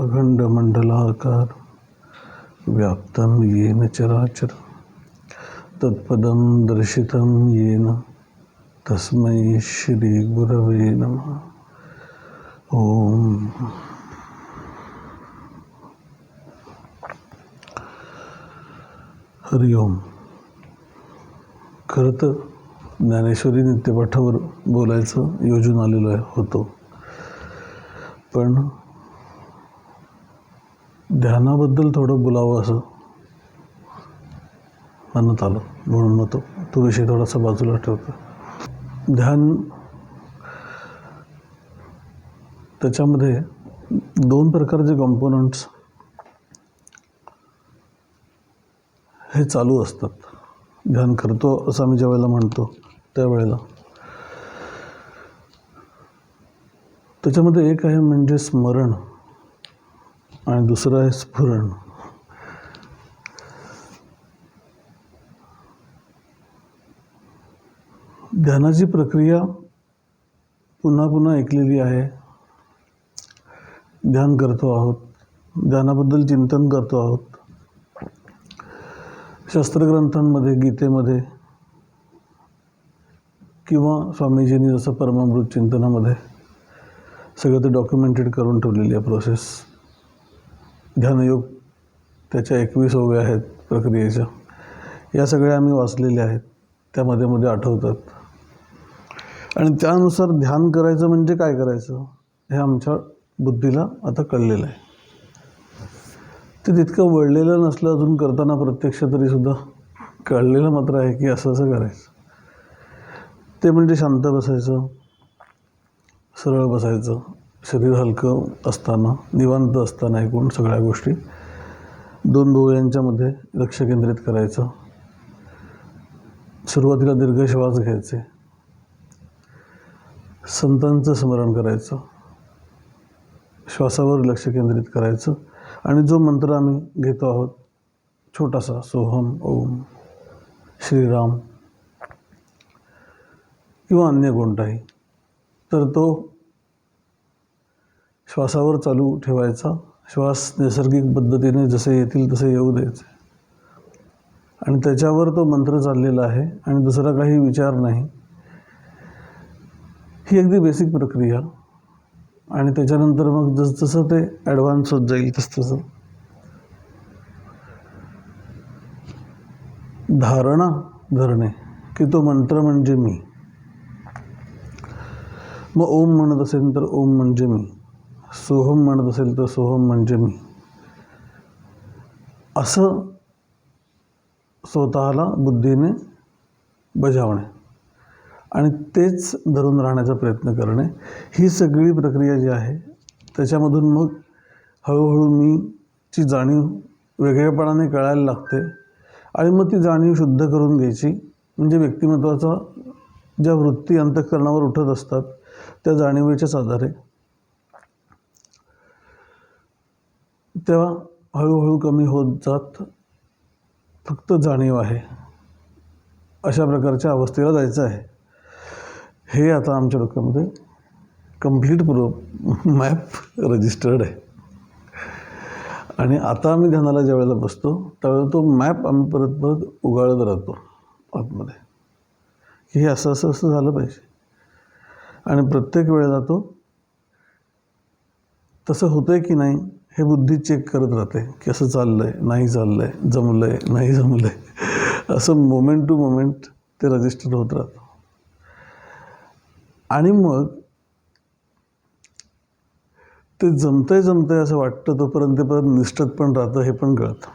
अखंड मंडलाकार व्याप्तं येन चराचर तत्पदं दर्शितं येन तस्मै श्रीगुरवे नमः। ओम। हरि ओम। खरं तर ज्ञानेश्वरी नित्यपाठावर बोलायचं योजून आलेलो आहे होतो. पण ध्यानाबद्दल थोडं बोलावं असं मनात आलं म्हणून मग तो तो विषय थोडासा बाजूला ठेवतो. ध्यान त्याच्यामध्ये दोन प्रकारचे कॉम्पोनंट्स हे चालू असतात. ध्यान करतो असं आम्ही ज्या वेळेला म्हणतो त्यावेळेला. त्याच्यामध्ये एक आहे म्हणजे स्मरण. आणि दुसरं आहे स्फुरण. ध्यानाची प्रक्रिया पुन्हा पुन्हा ऐकलेली आहे. ध्यान करतो आहोत. ध्यानाबद्दल चिंतन करतो आहोत. शास्त्रग्रंथांमध्ये गीतेमध्ये किंवा स्वामीजींनी जसं परमामृत चिंतनामध्ये सगळं ते डॉक्युमेंटेड करून ठेवलेली आहे प्रोसेस ध्यानयोग त्याच्या एकवीस ओव्या आहेत प्रक्रियेच्या. या सगळ्या आम्ही वाचलेल्या आहेत. त्या मध्ये मध्ये आठवतात. आणि त्यानुसार ध्यान करायचं म्हणजे काय करायचं? हे आमच्या बुद्धीला आता कळलेलं आहे. ते तितकं वळलेलं नसलं अजून करताना प्रत्यक्ष तरीसुद्धा कळलेलं मात्र आहे की असं असं करायचं. ते म्हणजे शांत बसायचं सरळ बसायचं शरीर हलकं असताना निवांत असताना एकूण सगळ्या गोष्टी दोन डोळ्यांच्यामध्ये लक्ष केंद्रित करायचं. सुरुवातीला दीर्घ श्वास घ्यायचे. संतांचं स्मरण करायचं. श्वासावर लक्ष केंद्रित करायचं. आणि जो मंत्र आम्ही घेतो आहोत छोटासा सोहम ओम श्रीराम किंवा अन्य कोणताही तर तो श्वासावर चालू ठेवायचा. श्वास नैसर्गिक पद्धतीने जसे येतील तसे येऊ द्यायचे. आणि त्याच्यावर तो मंत्र चाललेला आहे आणि दुसरा काही विचार नाही. ही अगदी बेसिक प्रक्रिया. आणि त्याच्यानंतर मग जसजसं ते ॲडव्हान्स होत जाईल तसतसं धारणा धरणे की तो मंत्र म्हणजे मी. मग ओम म्हणत असेल तर ओम म्हणजे मी. सोहम म्हणत असेल तर सोहम म्हणजे मी. असं स्वतःला बुद्धीने बजावणे आणि तेच धरून राहण्याचा प्रयत्न करणे. ही सगळी प्रक्रिया जी आहे त्याच्यामधून मग हळूहळू मी ची जाणीव वेगळेपणाने कळायला लागते आणि मग ती जाणीव शुद्ध करून घ्यायची. म्हणजे व्यक्तिमत्वाचा ज्या वृत्ती अंतःकरणावर उठत असतात त्या जाणीवेच्याच आधारे. तेव्हा हळूहळू कमी होत जात फक्त जाणीव आहे. अशा प्रकारच्या अवस्थेला जायचं आहे. हे आता आमच्या डोक्यामध्ये कंप्लीट पूर्व मॅप रजिस्टर्ड आहे. आणि आता आम्ही ध्यानाला ज्या वेळेला बसतो त्यावेळेला तो मॅप आम्ही परत परत उगाळत राहतो आतमध्ये. की हे असं असं असं झालं पाहिजे. आणि प्रत्येक वेळेला तो तसं होतं आहे की नाही हे बुद्धी चेक करत राहते की असं चाललं आहे नाही चाललं आहे जमलं आहे नाही जमलं आहे असं मोमेंट टू मोमेंट ते रजिस्टर होत राहतं. आणि मग ते जमतंय जमतंय असं वाटतं तोपर्यंत ते परत निष्ठत पण राहतं हे पण कळतं.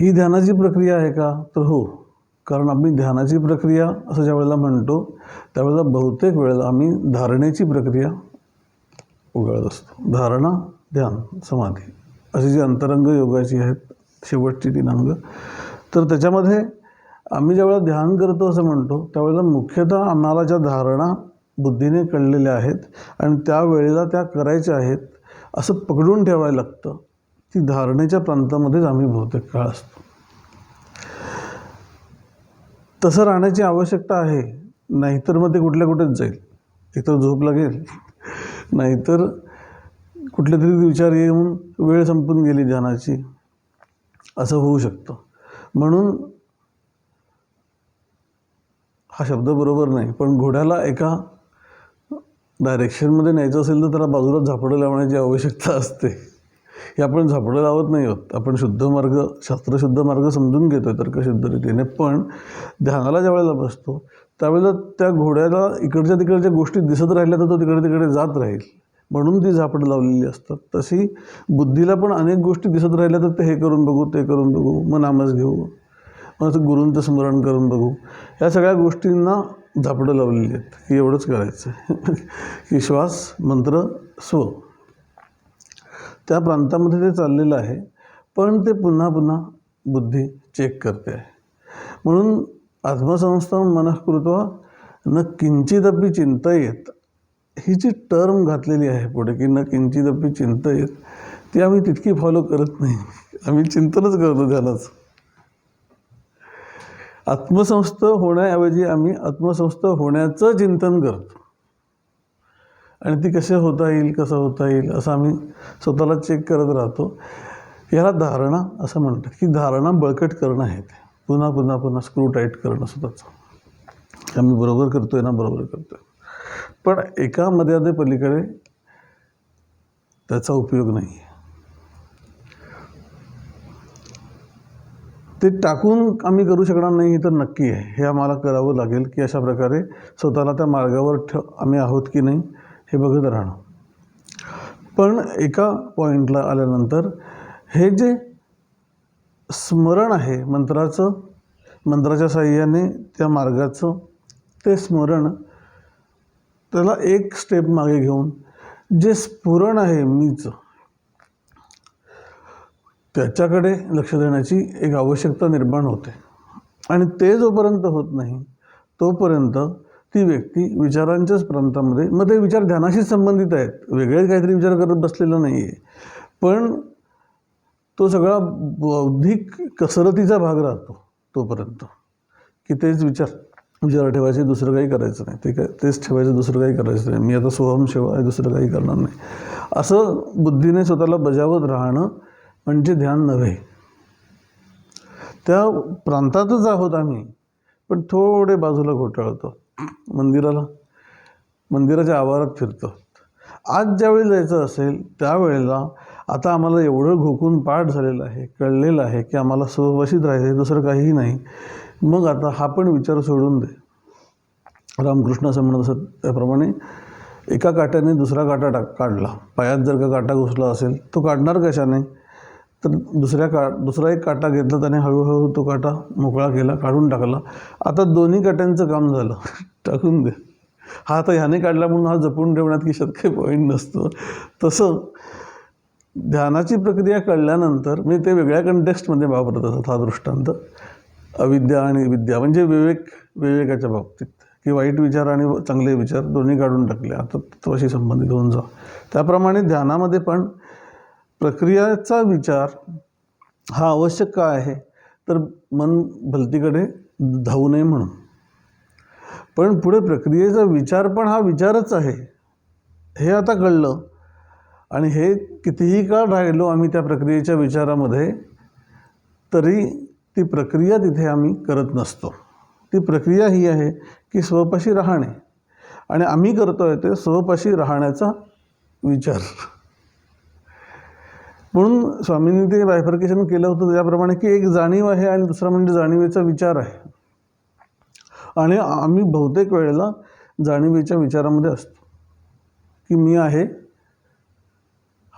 ही ध्यानाची प्रक्रिया आहे का? तर हो. कारण आम्ही ध्यानाची प्रक्रिया असं ज्या वेळेला म्हणतो त्यावेळेला बहुतेक वेळेला आम्ही धारणेची प्रक्रिया उघडत असतो. धारणा ध्यान समाधी. अशी जी अंतरंग योगाची आहेत शेवटची तीन अंग तर त्याच्यामध्ये आम्ही ज्यावेळेला ध्यान करतो असं म्हणतो त्यावेळेला मुख्यतः आम्हाला ज्या धारणा बुद्धीने कळलेल्या आहेत आणि त्यावेळेला त्या करायच्या आहेत असं पकडून ठेवायला लागतं ती धारणेच्या प्रांतामध्येच आम्ही बहुतेक काळ असतो. तसं राहण्याची आवश्यकता आहे नाहीतर मग ते कुठल्या कुठेच जाईल. एकतर झोप लागेल. नाहीतर कुठले तरी विचार येऊन वेळ संपून गेली ध्यानाची असं होऊ शकतं. म्हणून हा शब्द बरोबर नाही. पण घोड्याला एका डायरेक्शनमध्ये न्यायचं असेल तर त्याला बाजूला झापडं लावण्याची आवश्यकता असते. हे आपण झापडं लावत नाही आहोत. आपण शुद्ध मार्ग शास्त्रशुद्ध मार्ग समजून घेतो आहे तर्कशुद्ध रीतीने. पण ध्यानाला ज्या वेळेला बसतो त्यावेळेला त्या घोड्याला इकडच्या तिकडच्या गोष्टी दिसत राहिल्या तर तो तिकडे तिकडे जात राहील. म्हणून ती झापडं लावलेली असतात. तशी बुद्धीला पण अनेक गोष्टी दिसत राहिल्या तर ते हे करून बघू ते करून बघू मग नामच घेऊ. मग असं गुरूंचं स्मरण करून बघू. या सगळ्या गोष्टींना झापडं लावलेली आहेत. की एवढंच करायचं की श्वास मंत्र स्व. त्या प्रांतामध्ये ते चाललेलं आहे. पण ते पुन्हा पुन्हा बुद्धी चेक करते आहे. म्हणून आत्मसंस्थान मनःकृत्वा न किंचिदपि चिंतयेत. ही जी टर्म घातलेली आहे पुढे की न किंचिदपि चिंतयेत ती आम्ही तितकी फॉलो करत नाही. आम्ही चिंतनच करतो ध्यानाचं आत्मसंस्थ होण्याऐवजी आम्ही आत्मसंस्थ होण्याचं चिंतन करतो. आणि ती कसे होता येईल कसं होता येईल असं आम्ही स्वतःला चेक करत राहतो. याला धारणा असं म्हणतात की धारणा बळकट करणं आहे ते. पुन्हा पुन्हा पुन्हा स्क्रू टाईट करणं स्वतःचं. आम्ही बरोबर करतो आहे ना बरोबर करतो आहे पण एका मर्यादे पलीकडे त्याचा उपयोग नाही. आहे ते टाकून आम्ही करू शकणार नाही हे तर नक्की आहे. हे आम्हाला करावं लागेल की अशा प्रकारे स्वतःला त्या मार्गावर ठेव आम्ही आहोत की नाही हे बघत राहणं. पण एका पॉईंटला आल्यानंतर हे जे स्मरण आहे मंत्राचं मंत्राच्या साह्याने त्या मार्गाचं ते स्मरण त्याला एक स्टेप मागे घेऊन जे स्फुरण आहे मीचं त्याच्याकडे लक्ष देण्याची एक आवश्यकता निर्माण होते. आणि ते जोपर्यंत होत नाही तोपर्यंत ती व्यक्ती विचारांच्याच प्रांतामध्ये मग ते विचार ध्यानाशीच संबंधित आहेत. वेगळे काहीतरी विचार करत बसलेला नाही आहे पण तो सगळा बौद्धिक कसरतीचा भाग राहतो तोपर्यंत. की तेच विचार विचार ठेवायचे दुसरं काही करायचं नाही. ते काय तेच ठेवायचं दुसरं काही करायचं नाही. मी आता सोहम सेवा आहे दुसरं काही करणार नाही. असं बुद्धीने स्वतःला बजावत राहणं म्हणजे ध्यान नव्हे. त्या प्रांतातच आहोत आम्ही पण थोडे बाजूला घोटाळतो. मंदिराला मंदिराच्या आवारात फिरतो. आज ज्यावेळी जायचं असेल त्यावेळेला आता आम्हाला एवढं घोकून पाठ झालेलं आहे कळलेलं आहे की आम्हाला सुवशित राहायचं दुसरं काहीही नाही. मग आता हा पण विचार सोडून दे. रामकृष्ण असं म्हणत असत त्याप्रमाणे एका काट्याने दुसरा काटा टाक काढला. पायात जर का काटा घुसला असेल तो काढणार कशाने? तर दुसऱ्या का दुसरा एक काटा घेतला त्याने हळूहळू तो काटा मोकळा केला काढून टाकला. आता दोन्ही काट्यांचं काम झालं. टाकून दे. हा आता ह्याने काढला म्हणून हा जपून ठेवण्यात की शतके पॉईंट नसतो. तसं ध्यानाची प्रक्रिया कळल्यानंतर मी ते वेगळ्या कंटेक्स्टमध्ये वापरत असतात हा दृष्टांत. अविद्या आणि विद्या म्हणजे विवेक विवेकाच्या बाबतीत. की वाईट विचार आणि चांगले विचार दोन्ही काढून टाकले आता तत्वाशी संबंधित होऊन जा. त्याप्रमाणे ध्यानामध्ये पण प्रक्रियाचा विचार हा आवश्यक का आहे तर मन भलतीकडे धावू नये म्हणून. पण पुढे प्रक्रियेचा विचार पण हा विचारच आहे. हे आता कळलं. आणि हे कितीही काळ राहिलो आम्ही त्या प्रक्रियेच्या विचारामध्ये तरी ती प्रक्रिया तिथे आम्ही करत नसतो. ती प्रक्रिया ही आहे की स्वपाशी राहणे. आणि आम्ही करतो आहे ते स्वपाशी राहण्याचा विचार. म्हणून स्वामींनी ते बायफर्केशन केलं होतं त्याप्रमाणे की एक जाणीव आहे आणि दुसरा म्हणजे जाणीवेचा विचार आहे. आणि आम्ही बहुतेक वेळेला जाणीवेच्या विचारामध्ये असतो. की मी आहे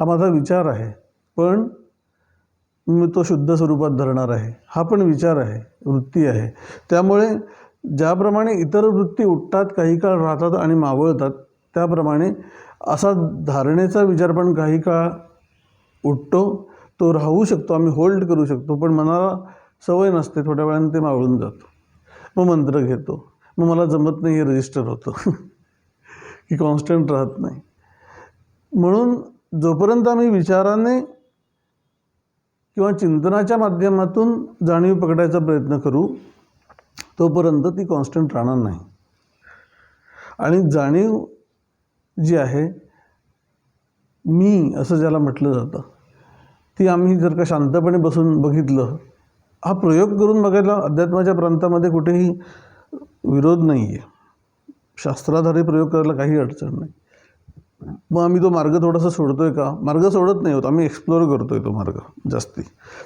हा माझा विचार आहे. पण मी तो शुद्ध स्वरूपात धरणार आहे. हा पण विचार आहे. वृत्ती आहे. त्यामुळे ज्याप्रमाणे इतर वृत्ती उठतात काही काळ राहतात आणि मावळतात त्याप्रमाणे असा धारणेचा विचार पण काही काळ उठतो तो राहू शकतो आम्ही होल्ड करू शकतो पण मनाला सवय नसते थोड्या वेळाने ते मावळून जातो. मग मंत्र घेतो. मग मला जमत नाही हे रजिस्टर होतं. की कॉन्स्टंट राहत नाही. म्हणून जोपर्यंत आम्ही विचाराने किंवा चिंतनाच्या माध्यमातून जाणीव पकडायचा प्रयत्न करू तोपर्यंत ती कॉन्स्टंट राहणार नाही. आणि जाणीव जी आहे मी असं ज्याला म्हटलं जातं ती आम्ही जर का शांतपणे बसून बघितलं हा प्रयोग करून बघायला अध्यात्माच्या प्रांतामध्ये कुठेही विरोध नाही आहे शास्त्राधारे प्रयोग करायला काही अडचण नाही. मग आम्ही तो मार्ग थोडासा सोडतोय का? मार्ग सोडत नाही होत. आम्ही एक्सप्लोअर करतोय तो मार्ग जास्ती.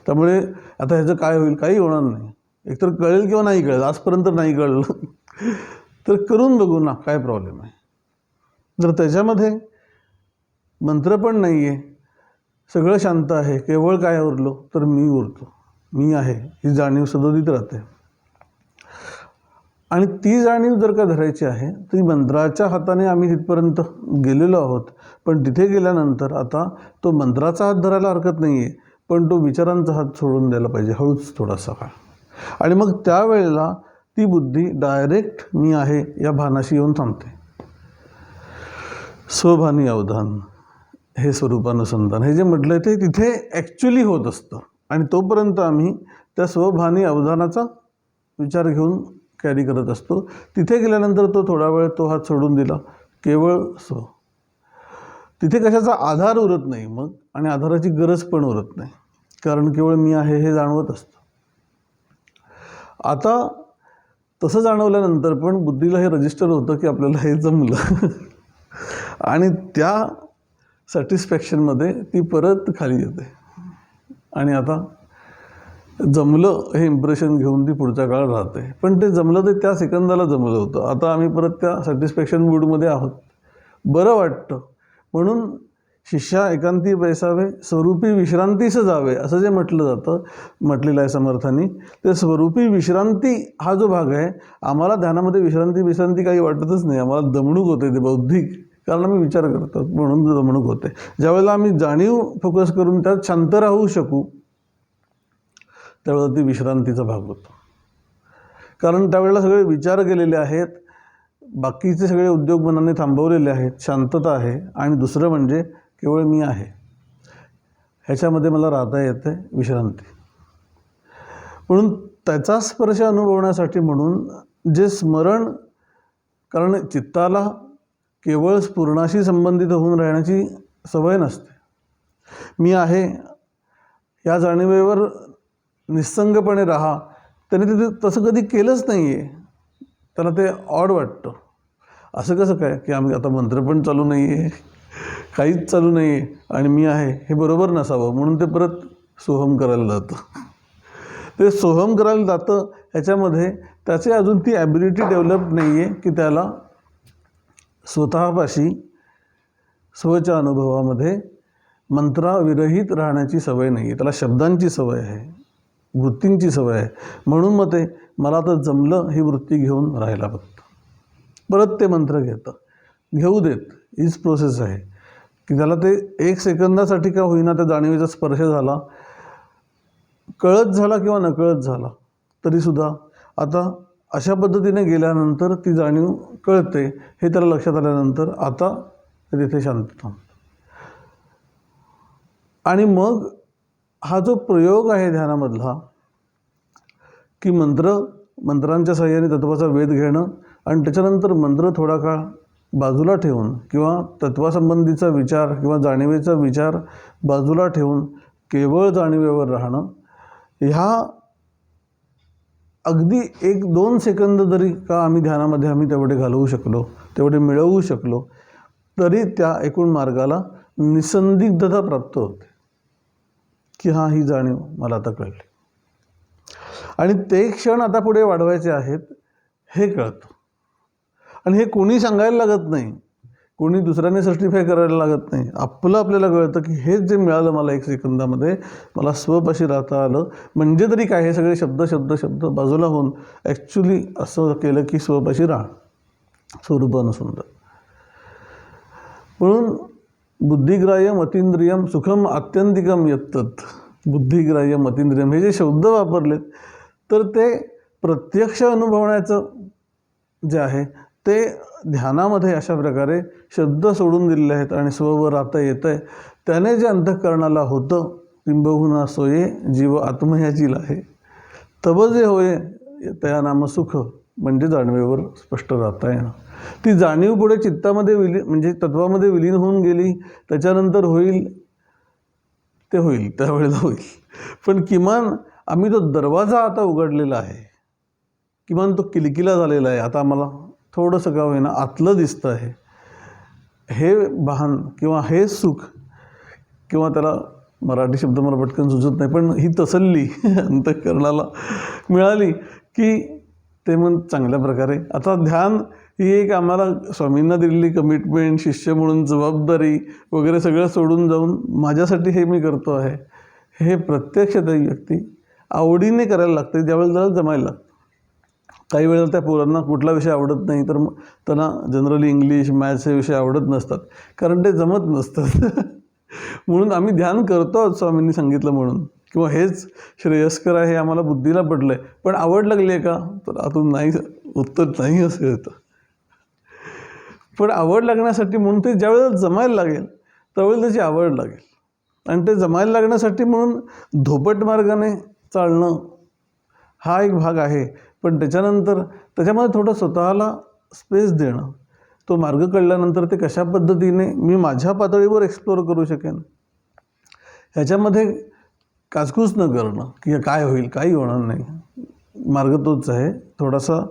त्यामुळे आता ह्याचं काय होईल? काही होणार नाही. एकतर कळेल किंवा नाही कळेल. आजपर्यंत नाही कळलं. तर करून बघू ना काय प्रॉब्लेम आहे. जर त्याच्यामध्ये मंत्र पण नाही आहे सगळं शांत आहे. केवळ काय उरलो? तर मी उरतो. मी आहे. ही जाणीव सदोदित राहते. आणि ती जाणीव जर का धरायची आहे ती मंत्राच्या हाताने आम्ही तिथपर्यंत गेलेलो आहोत. पण तिथे गेल्यानंतर आता तो मंत्राचा हात धरायला हरकत नाही आहे पण तो विचारांचा हात सोडून द्यायला पाहिजे. हळूच थोडासा काळ. आणि मग त्यावेळेला ती बुद्धी डायरेक्ट मी आहे या भानाशी येऊन थांबते. स्वभानी अवधान हे स्वरूपानुसंधान हे जे म्हटलं ते तिथे ॲक्च्युली होत असतं. आणि तोपर्यंत आम्ही त्या स्वभानी अवधानाचा विचार घेऊन कॅरी करत असतो. तिथे गेल्यानंतर तो थोडा वेळ तो हात सोडून दिला. केवळ स्व तिथे कशाचा आधार उरत नाही मग आणि आधाराची गरज पण उरत नाही. कारण केवळ मी आहे हे जाणवत असतं. आता तसं जाणवल्यानंतर पण बुद्धीला हे रजिस्टर होतं की आपल्याला हे जमलं. आणि त्या सॅटिस्फॅक्शनमध्ये ती परत खाली येते. आणि आता जमलं हे इम्प्रेशन घेऊन ती पुढच्या काळात राहते. पण ते जमलं ते त्या सेकंदाला जमलं होतं. आता आम्ही परत त्या सॅटिस्फॅक्शन मूडमध्ये आहोत. बरं वाटतं. म्हणून शिष्या एकांती बैसावे स्वरूपी विश्रांतीस जावे असं जे म्हटलं जातं म्हटलेलं आहे समर्थांनी ते स्वरूपी विश्रांती हा जो भाग आहे आम्हाला ध्यानामध्ये विश्रांती विश्रांती काही वाटतच नाही. आम्हाला दमणूक होते ते बौद्धिक. कारण आम्ही विचार करतो म्हणून दमणूक होते. ज्यावेळेला आम्ही जाणीव फोकस करून त्यात शांत राहू शकू त्यावेळेला ती विश्रांतीचा भाग होतो. कारण त्यावेळेला सगळे विचार केलेले आहेत बाकीचे सगळे उद्योग मनाने थांबवलेले आहेत शांतता आहे आणि दुसरं म्हणजे केवळ मी आहे. ह्याच्यामध्ये मला राहता येते विश्रांती. म्हणून त्याचा स्पर्श अनुभवण्यासाठी म्हणून जे स्मरण कारण चित्ताला केवळ स्फुरणाशी संबंधित होऊन राहण्याची सवय नसते. मी आहे या जाणीवेवर निस्संगपणे राहा. त्याने ते तसं कधी केलंच नाही आहे त्याला ते ऑड वाटतं. असं कसं काय? की आम्ही आता मंत्र पण चालू नाही आहे काहीच चालू नाही आहे आणि मी आहे हे बरोबर नसावं. म्हणून ते परत सोहम करायला जातं. ते सोहम करायला जातं ह्याच्यामध्ये त्याची अजून ती ॲबिलिटी डेव्हलप नाही आहे की त्याला स्वतःपाशी स्वच्या अनुभवामध्ये मंत्राविरहित राहण्याची सवय नाही आहे त्याला शब्दांची सवय आहे. वृत्तींची सवय आहे. म्हणून मग ते मला तर जमलं ही वृत्ती घेऊन राहायला बघतं परत ते मंत्र घेतं. घेऊ देत हीच प्रोसेस आहे. की त्याला ते एक सेकंदासाठी का होईना त्या जाणीवेचा स्पर्श झाला. कळत झाला किंवा नकळत झाला तरीसुद्धा आता अशा पद्धतीने गेल्यानंतर ती जाणीव कळते हे त्याला लक्षात आल्यानंतर आता तिथे शांत आणि मग हा जो प्रयोग आहे ध्यानामधला की मंत्र मंत्रांच्या सहाय्याने तत्वाचा वेध घेणं आणि त्याच्यानंतर मंत्र थोडा काळ बाजूला ठेवून किंवा तत्वासंबंधीचा विचार किंवा जाणीवेचा विचार बाजूला ठेवून केवळ जाणीवेवर राहणं ह्या अगदी एक दोन सेकंद जरी का आम्ही ध्यानामध्ये आम्ही तेवढे घालवू शकलो तेवढे मिळवू शकलो तरी त्या एकूण मार्गाला निसंदिग्धता प्राप्त होते. की हां ही जाणीव मला आता कळली. आणि ते क्षण आता पुढे वाढवायचे आहेत हे कळतं. आणि हे कोणी सांगायला लागत नाही कोणी दुसऱ्याने सर्टिफाय करायला लागत नाही. आपलं आपल्याला कळतं की हेच जे मिळालं मला एक सेकंदामध्ये मला स्वपाशी राहता आलं. म्हणजे तरी काय हे सगळे शब्द शब्द शब्द बाजूला होऊन ॲक्च्युली असं केलं की स्वपाशी राहा स्वरूपानं सुंदर. म्हणून बुद्धिग्राह्य मतींद्रियम सुखम आत्यंतिकम यत्तत. बुद्धिग्राह्य मतींद्रियम हे जे शब्द वापरलेत तर ते प्रत्यक्ष अनुभवण्याचं जे आहे ते ध्यानामध्ये अशा प्रकारे शब्द सोडून दिलेले आहेत आणि स्ववर आता येतं आहे त्याने जे अंतःकरणाला होतं किंबहुना सोये जीव आत्मयाचील आहे. तब जे होय तया नाम सुख. म्हणजे जाणीवेवर स्पष्ट राहता येणं ती जाणीव पुढे चित्तामध्ये विलीन म्हणजे तत्वामध्ये विलीन होऊन गेली त्याच्यानंतर होईल ते होईल त्यावेळेला होईल. पण किमान आम्ही तो दरवाजा आता उघडलेला आहे किमान तो किलकिला झालेला आहे आता आम्हाला थोडंसं का होईना आतलं दिसतं आहे. हे भान किंवा हे सुख किंवा त्याला मराठी शब्द मला पटकन सुचत नाही पण ही तसल्ली अंतःकरणाला मिळाली की ते मग चांगल्या प्रकारे. आता ध्यान ही एक आम्हाला स्वामींना दिलेली कमिटमेंट शिष्य म्हणून जबाबदारी वगैरे सगळं सोडून जाऊन माझ्यासाठी हे मी करतो आहे. हे प्रत्यक्ष त्या व्यक्ती आवडीने करायला लागते ज्यावेळेला त्याला जमायला लागतं. काही वेळेला त्या पोरांना कुठला विषय आवडत नाही तर मग त्यांना जनरली इंग्लिश मॅथ्स हे विषय आवडत नसतात. कारण ते जमत नसतात. म्हणून आम्ही ध्यान करतो स्वामींनी सांगितलं म्हणून. किंवा हेच श्रेयस्कर आहे आम्हाला बुद्धीला पडलं आहे पण आवड लागली आहे का? तर आतून नाही उत्तर नाही असं येतं. पण आवड लागण्यासाठी म्हणून ते ज्यावेळेला जमायला लागेल त्यावेळेला त्याची आवड लागेल. आणि ते जमायला लागण्यासाठी म्हणून धोपट मार्गाने चालणं हा एक भाग आहे. पण त्याच्यानंतर त्याच्यामध्ये थोडं स्वतःला स्पेस देणं तो मार्ग कळल्यानंतर ते कशा पद्धतीने मी माझ्या पातळीवर एक्सप्लोअर करू शकेन? ह्याच्यामध्ये काचकूच न करणं की काय होईल काही होणार नाही. मार्ग तोच आहे. थोडासा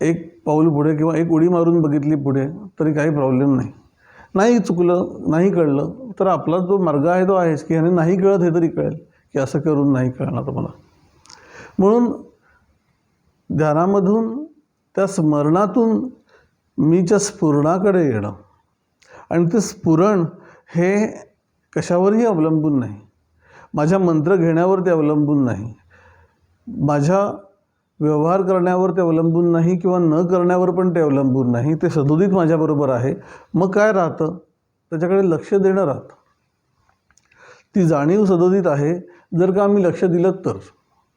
एक पाऊल पुढे किंवा एक उडी मारून बघितली पुढे तरी काही प्रॉब्लेम नाही. नाही चुकलं नाही कळलं तर आपला जो मार्ग आहे तो आहेच. की ह्याने नाही कळत हे तरी कळेल. की असं करून नाही कळणार मला म्हणून ध्यानामधून त्या स्मरणातून मीच्या स्फुरणाकडे येणं. आणि ते स्फुरण हे कशावरही अवलंबून नाही. माझ्या मंत्र घेण्यावर ते अवलंबून नाही. माझ्या व्यवहार करण्यावर ते अवलंबून नाही किंवा न करण्यावर पण ते अवलंबून नाही. ते सदोदित माझ्याबरोबर आहे. मग काय राहतं? त्याच्याकडे लक्ष देणं राहतं. ती जाणीव सदोदित आहे. जर का आम्ही लक्ष दिलं तर.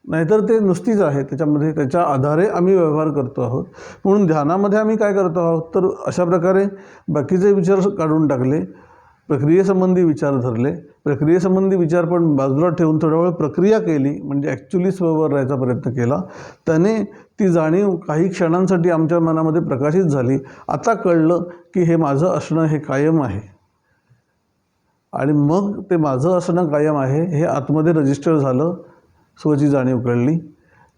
नाहीतर ते नुसतीच आहे. त्याच्यामध्ये त्याच्या आधारे आम्ही व्यवहार करतो आहोत. म्हणून ध्यानामध्ये आम्ही काय करतो आहोत? तर अशा प्रकारे बाकीचे विचार काढून टाकले. प्रक्रियेसंबंधी विचार धरले. प्रक्रियेसंबंधी विचार पण बाजूला ठेवून थोडा वेळ प्रक्रिया केली. म्हणजे ॲक्च्युली स्ववर राहायचा प्रयत्न केला. त्याने ती जाणीव काही क्षणांसाठी आमच्या मनामध्ये प्रकाशित झाली. आता कळलं की हे माझं असणं हे कायम आहे. आणि मग ते माझं असणं कायम आहे हे आतमध्ये रजिस्टर झालं. स्वची जाणीव कळली.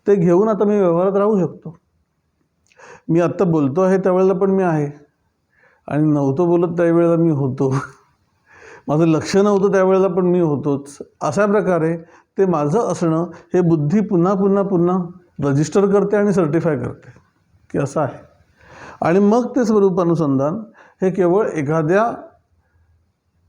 ते घेऊन आता मी व्यवहारात राहू शकतो. मी आत्ता बोलतो आहे त्यावेळेला पण मी आहे. आणि नव्हतो बोलत त्यावेळेला मी होतो. माझं लक्ष नव्हतं त्यावेळेला पण मी होतोच. अशा प्रकारे ते माझं असणं हे बुद्धी पुन्हा पुन्हा पुन्हा रजिस्टर करते आणि सर्टिफाय करते की असं आहे. आणि मग ते स्वरूप अनुसंधान हे केवळ एखाद्या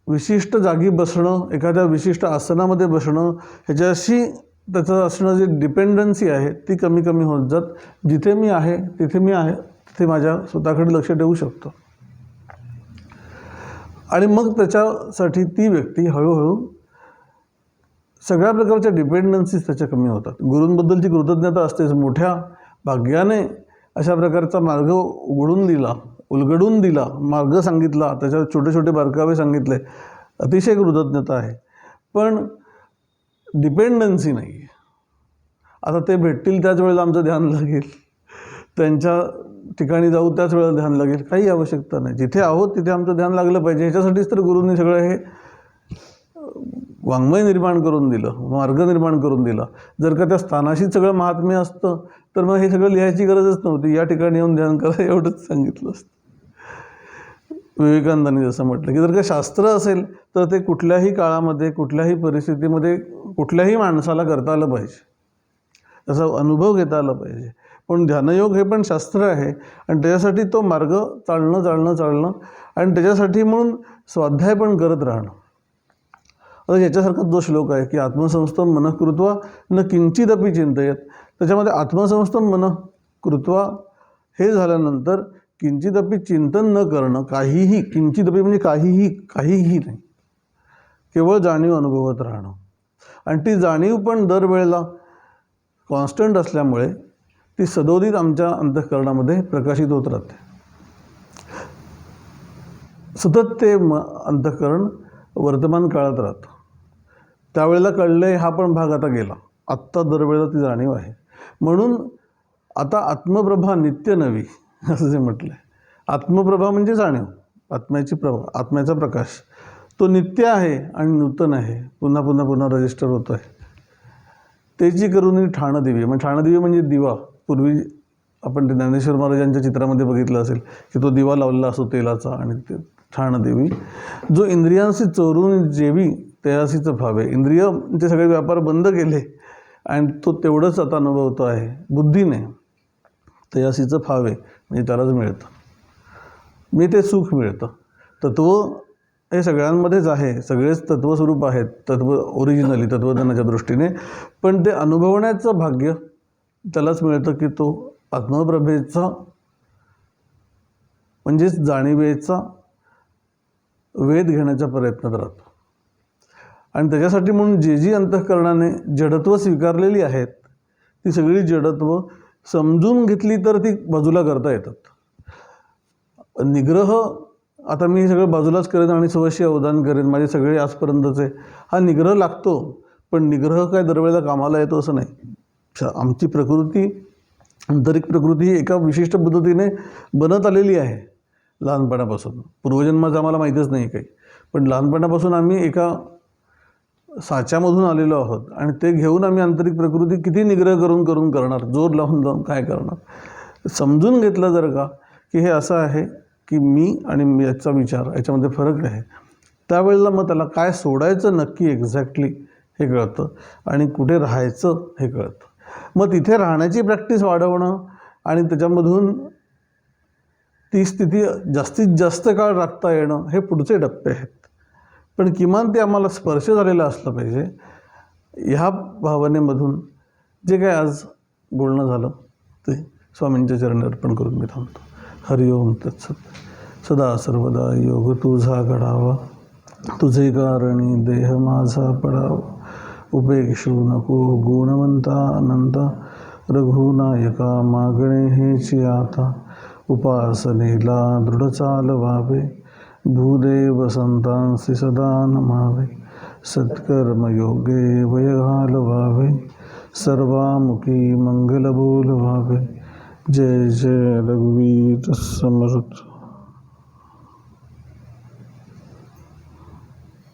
विशिष्ट जागी बसणं एखाद्या विशिष्ट आसनामध्ये बसणं ह्याच्याशी त्याचं असणं जी डिपेंडन्सी आहे ती कमी कमी होत जात. जिथे मी आहे तिथे मी आहे तिथे माझ्या स्वतःकडे लक्ष ठेवू शकतो. आणि मग त्याच्यासाठी ती व्यक्ती हळूहळू सगळ्या प्रकारच्या डिपेंडन्सीज त्याच्या कमी होतात. गुरूंबद्दलची कृतज्ञता असतेच. मोठ्या भाग्याने अशा प्रकारचा मार्ग उघडून दिला उलगडून दिला मार्ग सांगितला त्याच्यावर छोटे छोटे बारकावे सांगितले. अतिशय कृतज्ञता आहे. पण डिपेंडन्सी नाही आहे आता ते भेटतील त्याच वेळेला आमचं ध्यान लागेल. त्यांच्या ठिकाणी जाऊ त्याच वेळेला ध्यान लागेल. काही आवश्यकता नाही. जिथे आहोत तिथे आमचं ध्यान लागलं पाहिजे. ह्याच्यासाठीच तर गुरूंनी सगळं हे वाङ्मय निर्माण करून दिलं मार्ग निर्माण करून दिला. जर का त्या स्थानाशीच सगळं महात्म्य असतं तर मग हे सगळं लिहायची गरजच नव्हती. या ठिकाणी येऊन ध्यान करा एवढंच सांगितलं असतं. विवेकानंदांनी जसं म्हटलं की जर का शास्त्र असेल तर ते कुठल्याही काळामध्ये कुठल्याही परिस्थितीमध्ये कुठल्याही माणसाला करता आलं पाहिजे. त्याचा अनुभव घेता आला पाहिजे. पण ध्यानयोग हे पण शास्त्र आहे. आणि त्याच्यासाठी तो मार्ग चालणं चालणं चालणं. आणि त्याच्यासाठी म्हणून स्वाध्याय पण करत राहणं. आता याच्यासारखा जो श्लोक आहे की आत्मसंस्थम मन कृत्वा न किंचिदपि चिंतयत. त्याच्यामध्ये आत्मसंस्थम मन कृत्वा हे झाल्यानंतर किंचितपी चिंतन न करणं काहीही किंचितपी म्हणजे काहीही काहीही नाही. केवळ जाणीव अनुभवत राहणं. आणि ती जाणीव पण दरवेळेला कॉन्स्टंट असल्यामुळे ती सदोदित आमच्या अंतःकरणामध्ये प्रकाशित होत राहते. सतत ते म अंतःकरण वर्तमान काळात राहतं. त्यावेळेला कळलं हा पण भाग आता गेला. आत्ता दरवेळेला ती जाणीव आहे. म्हणून आता आत्मप्रभा नित्य नवी असं जे म्हटलं आहे आत्मप्रभा म्हणजे जाणीव. आत्म्याची प्रभा आत्म्याचा प्रकाश. तो नित्य आहे आणि नूतन आहे. पुन्हा पुन्हा पुन्हा रजिस्टर होतो आहे त्याची करून ठाणं दिवी. म्हणजे ठाणं दिवी म्हणजे दिवा. पूर्वी आपण ते ज्ञानेश्वर महाराजांच्या चित्रामध्ये बघितलं असेल की तो दिवा लावलेला असतो तेलाचा आणि ते ठाण देवी. जो इंद्रियांशी चोरून जेवी तयासीच भावे इंद्रियचे सगळे व्यापार बंद केले आणि तो तेवढंच आता अनुभवतो आहे. बुद्धीने तयासीचं फावे म्हणजे त्यालाच मिळतं. मी ते सुख मिळतं. तत्व हे सगळ्यांमध्येच आहे. सगळेच तत्वस्वरूप आहेत. तत्व ओरिजिनली तत्वज्ञानाच्या दृष्टीने. पण ते अनुभवण्याचं भाग्य त्यालाच मिळतं की तो आत्मप्रभेचा म्हणजेच जाणीवेचा वेध घेण्याच्या प्रयत्नात राहतो. आणि त्याच्यासाठी म्हणून जे जी अंतःकरणाने जडत्व स्वीकारलेली आहेत ती सगळी जडत्व समजून घेतली तर ती बाजूला करता येतात. निग्रह आता मी सगळं बाजूलाच करेन आणि स्वशी अवदान करेन माझे सगळे आजपर्यंतचे हा निग्रह लागतो पण निग्रह काय दरवेळेला कामाला येतो असं नाही. आमची प्रकृती आंतरिक प्रकृती ही एका विशिष्ट पद्धतीने बनत आलेली आहे लहानपणापासून. पूर्वजन्माचं आम्हाला माहीतच नाही काही. पण लहानपणापासून आम्ही एका साच्यामधून आलेलो आहोत आणि ते घेऊन आम्ही आंतरिक प्रकृती किती निग्रह करून करून करणार जोर लावून लावून काय करणार? समजून घेतलं जर का की हे असं आहे की मी आणि मी याचा विचार याच्यामध्ये फरक आहे. त्यावेळेला मग त्याला काय सोडायचं नक्की एक्झॅक्टली हे कळतं आणि कुठे राहायचं हे कळतं. मग तिथे राहण्याची प्रॅक्टिस वाढवणं आणि त्याच्यामधून ती स्थिती जास्तीत जास्त काळ राखता येणं हे पुढचे टप्पे आहेत. पण किमान ते आम्हाला स्पर्श झालेलं असलं पाहिजे. ह्या भावनेमधून जे काय आज बोलणं झालं ते स्वामींच्या चरणी अर्पण करून मी थांबतो. हरिओम तत्सत. सदा सर्वदा योग तुझा घडावा. तुझे कारणी देह माझा पडावा. उपेक्षू नको गुणवंता अनंत रघुनायका मागणे हेची आता उपासनेला दृढ चालवावे भूदेव संतांसी सदा नमावे। सत्कर्मयोगे वय घालवावे सर्वामुखी मंगल बोलवावे जय जय रघुवीर समर्थ